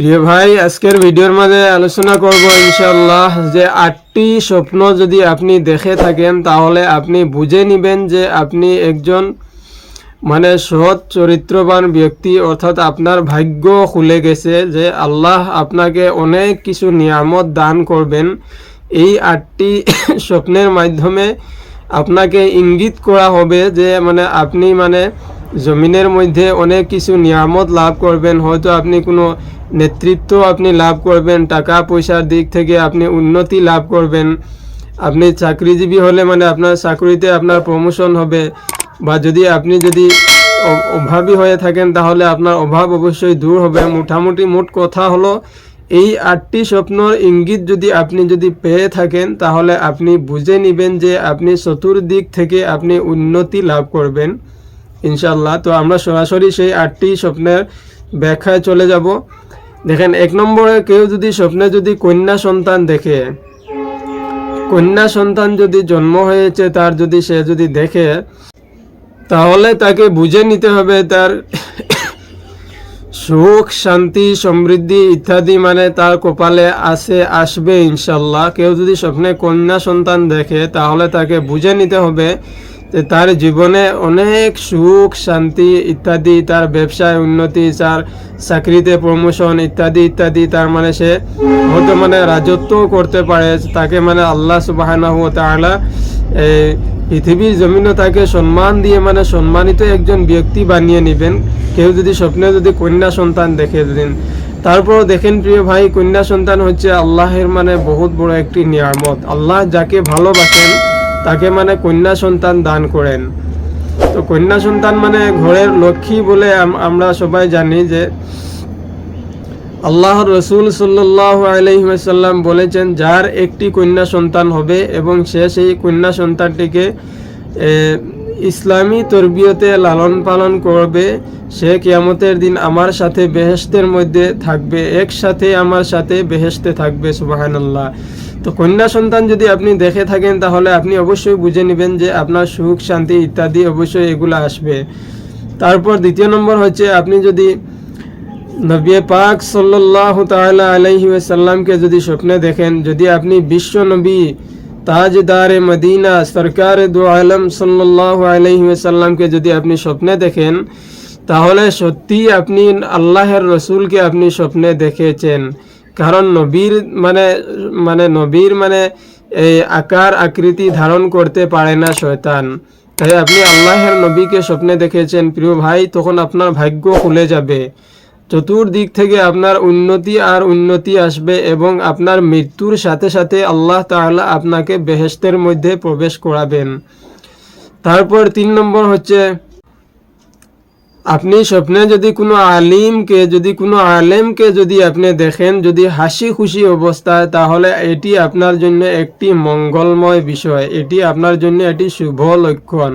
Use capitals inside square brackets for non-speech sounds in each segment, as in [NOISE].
প্রিয় ভাই, আজকের ভিডিওর মাঝে আলোচনা করব ইনশাল্লাহ যে আটটি স্বপ্ন যদি আপনি দেখে থাকেন, তাহলে আপনি বুঝে নেবেন যে আপনি একজন মানে সৎ, চরিত্রবান ব্যক্তি, অর্থাৎ আপনার ভাগ্য খুলে গেছে যে আল্লাহ আপনাকে অনেক কিছু নিয়ামত দান করবেন। এই আটটি [COUGHS] স্বপ্নের মাধ্যমে আপনাকে ইঙ্গিত করা হবে যে মানে আপনি মানে জমিনের মধ্যে অনেক কিছু নিয়ামত লাভ করবেন। হয়তো আপনি কোনো নেতৃত্ব আপনি লাভ করবেন, টাকা পয়সার দিক থেকে আপনি উন্নতি লাভ করবেন। আপনি চাকরিজীবী হলে মানে আপনার চাকরিতে আপনার প্রমোশন হবে। বা যদি আপনি যদি অভাবী হয়ে থাকেন, তাহলে আপনার অভাব অবশ্যই দূর হবে। মোটামুটি মোট কথা হলো, এই আটটি স্বপ্নর ইঙ্গিত যদি আপনি যদি পেয়ে থাকেন, তাহলে আপনি বুঝে নেবেন যে আপনি চতুর্দিক থেকে আপনি উন্নতি লাভ করবেন। ইনশাল্লাহ তো আমরা সরাসরি সেই আটটি স্বপ্নের ব্যাখ্যায় চলে যাব। দেখেন, এক নম্বরে কেউ যদি স্বপ্নে যদি কন্যা সন্তান দেখে, কন্যা সন্তান যদি জন্ম হয়েছে, তার যদি সে যদি দেখে, তাহলে তাকে বুঝে নিতে হবে তার সুখ, শান্তি, সমৃদ্ধি ইত্যাদি মানে তার কপালে আসে আসবে ইনশাল্লাহ কেউ যদি স্বপ্নে কন্যা সন্তান দেখে, তাহলে তাকে বুঝে নিতে হবে তার জীবনে অনেক সুখ, শান্তি ইত্যাদি, তার ব্যবসায় উন্নতি, তার চাকরিতে প্রমোশন ইত্যাদি ইত্যাদি, তার মানে সে হয়তো মানে রাজত্ব করতে পারে। তাকে মানে আল্লাহ সুবাহ এই পৃথিবীর জমিনও তাকে সম্মান দিয়ে মানে সম্মানিত একজন ব্যক্তি বানিয়ে নেবেন। কেউ যদি স্বপ্নে যদি কন্যা সন্তান দেখে দিন তারপর দেখেন প্রিয় ভাই, কন্যা সন্তান হচ্ছে আল্লাহের মানে বহুত বড় একটি নিয়ামত। আল্লাহ যাকে ভালোবাসেন তাকে মানে কন্যা সন্তান দান করেন। তো কন্যা সন্তান মানে ঘরের লক্ষ্মী বলে আমরা সবাই জানি যে আল্লাহ রসুল সাল্লাহ আলহিমাসাল্লাম বলেছেন, যার একটি কন্যা সন্তান হবে এবং সে সেই কন্যা সন্তানটিকে ইসলামী তরবিয়তে লালন পালন করবে, সে কিয়ামতের দিন আমার সাথে বেহেস্তের মধ্যে থাকবে, একসাথে আমার সাথে বেহেস্তে থাকবে সুবাহান্লাহ তো কন্যা সন্তান যদি আপনি দেখে থাকেন, তাহলে আপনি অবশ্যই বুঝে নেবেন যে আপনার সুখ, শান্তি ইত্যাদি অবশ্যই এগুলো আসবে। তারপর দ্বিতীয় নম্বর হচ্ছে, আপনি যদি নবী পাক সাল্লাহ তাআলা আলাইহি ওয়াসাল্লামকে যদি স্বপ্নে দেখেন, যদি আপনি বিশ্ব নবী, তাজদারে মদিনা, সরকার দু আলম সাল্লাহ আলাইহি ওয়াসাল্লামকে যদি আপনি স্বপ্নে দেখেন, তাহলে সত্যি আপনি আল্লাহর রসুলকে আপনি স্বপ্নে দেখেছেন। কারণ নবীর মানে মানে নবীর মানে এই আকার আকৃতি ধারণ করতে পারে না শয়তান। তাই আপনি আল্লাহর নবীকে স্বপ্নে দেখেছেন, প্রিয় ভাই, তখন আপনার ভাগ্য খুলে যাবে। চতুর্দিক থেকে আপনার উন্নতি আর উন্নতি আসবে এবং আপনার মৃত্যুর সাথে সাথে আল্লাহ তাআলা আপনাকে বেহেস্তের মধ্যে প্রবেশ করাবেন। তারপর তিন নম্বর হচ্ছে আপনি স্বপ্নে যদি কোনো আলিমকে, যদি কোনো আলেমকে যদি আপনি দেখেন, যদি হাসি খুশি অবস্থায়, তাহলে এটি আপনার জন্য একটি মঙ্গলময় বিষয়। এটি আপনার জন্য এটি শুভ লক্ষণ।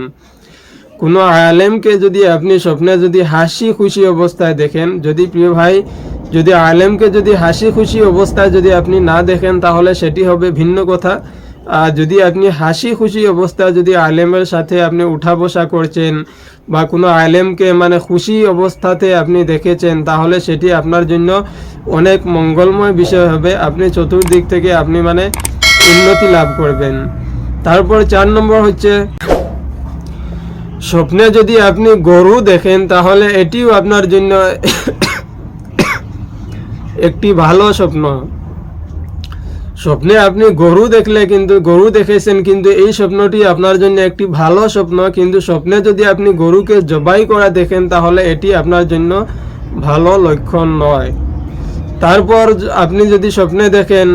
কোনো আলেমকে যদি আপনি স্বপ্নে যদি হাসি খুশি অবস্থায় দেখেন, যদি প্রিয় ভাই, যদি আলেমকে যদি হাসি খুশি অবস্থায় যদি আপনি না দেখেন, তাহলে সেটি হবে ভিন্ন কথা। যদি আপনি হাসি খুশি অবস্থা যদি আলেমের সাথে আপনি উঠা বসা করছেন বা কোনো আলেমকে মানে খুশি অবস্থাতে আপনি দেখেছেন, তাহলে সেটি আপনার জন্য অনেক মঙ্গলময় বিষয় হবে। আপনি চতুর্দিক থেকে আপনি মানে উন্নতি লাভ করবেন। তারপর চার নম্বর হচ্ছে, স্বপ্নে যদি আপনি গরু দেখেন, তাহলে এটিও আপনার জন্য [COUGHS] একটি ভালো স্বপ্ন। স্বপ্নে আপনি গরু দেখলে কিন্তু, গরু দেখেছেন কিন্তু এই স্বপ্নটি আপনার জন্য একটি ভালো স্বপ্ন। কিন্তু স্বপ্নে যদি আপনি গরুকে জবাই করা দেখেন, তাহলে এটি আপনার জন্য ভালো লক্ষণ নয়। তারপর আপনি যদি স্বপ্নে দেখেন,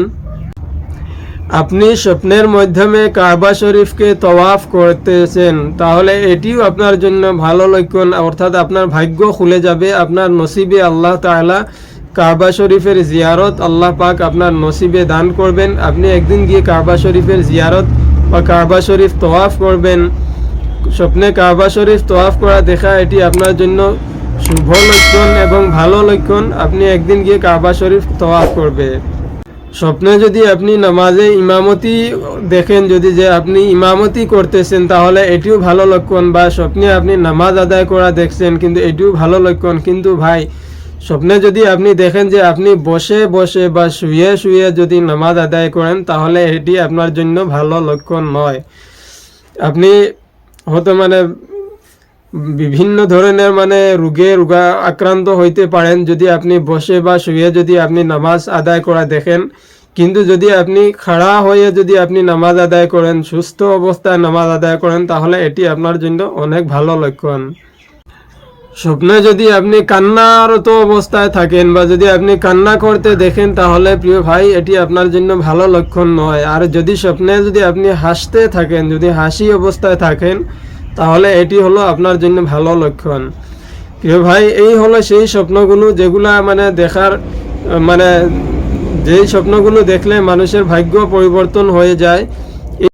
আপনি স্বপ্নের মাধ্যমে কাবা শরীফকে তওয়াফ করতেছেন, তাহলে এটিও আপনার জন্য ভালো লক্ষণ। অর্থাৎ আপনার ভাগ্য খুলে যাবে, আপনার নসিবে আল্লাহ তাআলা কাবা শরীফের জিয়ারত আল্লাহ পাক আপনার নসিবে দান করবেন। আপনি একদিন গিয়ে কাবা শরীফের জিয়ারত বা কাবা শরীফ তওয়াফ করবেন। স্বপ্নে কাবা শরীফ তওয়াফ করা দেখা, এটি আপনার জন্য শুভ লক্ষণ এবং ভালো লক্ষণ। আপনি একদিন গিয়ে কাবা শরীফ তওয়াফ করবে। স্বপ্নে যদি আপনি নামাজে ইমামতি দেখেন, যদি যে আপনি ইমামতি করতেছেন, তাহলে এটিও ভালো লক্ষণ। বা স্বপ্নে আপনি নামাজ আদায় করা দেখছেন, কিন্তু এটিও ভালো লক্ষণ। কিন্তু ভাই স্বপ্নে যদি আপনি দেখেন যে আপনি বসে বসে বা শুয়ে শুয়ে যদি নামাজ আদায় করেন, তাহলে এটি আপনার জন্য ভালো লক্ষণ নয়। আপনি হয়তো মানে বিভিন্ন ধরনের মানে রোগে, রোগা আক্রান্ত হইতে পারেন যদি আপনি বসে বা শুয়ে যদি আপনি নামাজ আদায় করা দেখেন। কিন্তু যদি আপনি খাড়া হয়ে যদি আপনি নামাজ আদায় করেন, সুস্থ অবস্থায় নামাজ আদায় করেন, তাহলে এটি আপনার জন্য অনেক ভালো লক্ষণ। স্বপ্নে যদি আপনি কান্নারত অবস্থায় থাকেন বা যদি আপনি কান্না করতে দেখেন, তাহলে প্রিয় ভাই, এটি আপনার জন্য ভালো লক্ষণ নয়। আর যদি স্বপ্নে যদি আপনি হাসতে থাকেন, যদি হাসি অবস্থায় থাকেন, তাহলে এটি হলো আপনার জন্য ভালো লক্ষণ। প্রিয় ভাই, এই হলো সেই স্বপ্নগুলো যেগুলা মানে দেখার মানে যেই স্বপ্নগুলো দেখলে মানুষের ভাগ্য পরিবর্তন হয়ে যায়।